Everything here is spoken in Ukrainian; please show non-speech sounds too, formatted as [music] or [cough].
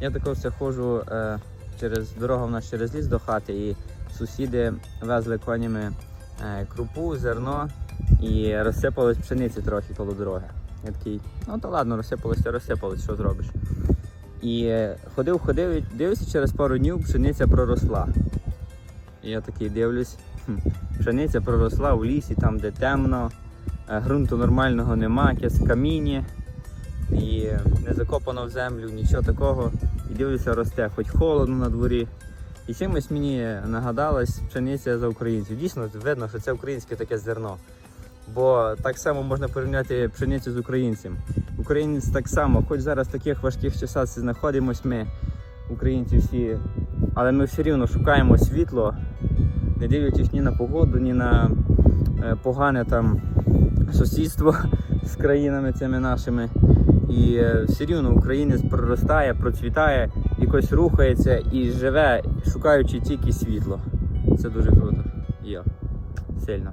Я тако все ходжу е, через дорогу в нас через ліс до хати, і сусіди везли конями е, крупу, зерно і розсипалось пшениці трохи коло дороги. Я такий, ну то ладно, розсипалося, розсипалось, що зробиш. І е, ходив, ходив, і дивився, через пару днів пшениця проросла. І я такий дивлюсь, хм, пшениця проросла у лісі, там, де темно, е, ґрунту нормального нема, якесь каміння і не закопано в землю, нічого такого. І дивлюся, росте, хоч холодно на дворі. І чимось мені нагадалась пшениця за українців. Дійсно, видно, що це українське таке зерно. Бо так само можна порівняти пшеницю з українцем. Українець так само, хоч зараз в таких важких часах знаходимось ми, українці всі, але ми все рівно шукаємо світло, не дивлячись ні на погоду, ні на е, погане там сусідство [laughs] з країнами цими нашими. І е, все рівно українець проростає, процвітає, якось рухається і живе, шукаючи тільки світло. Це дуже круто. Я Сильно.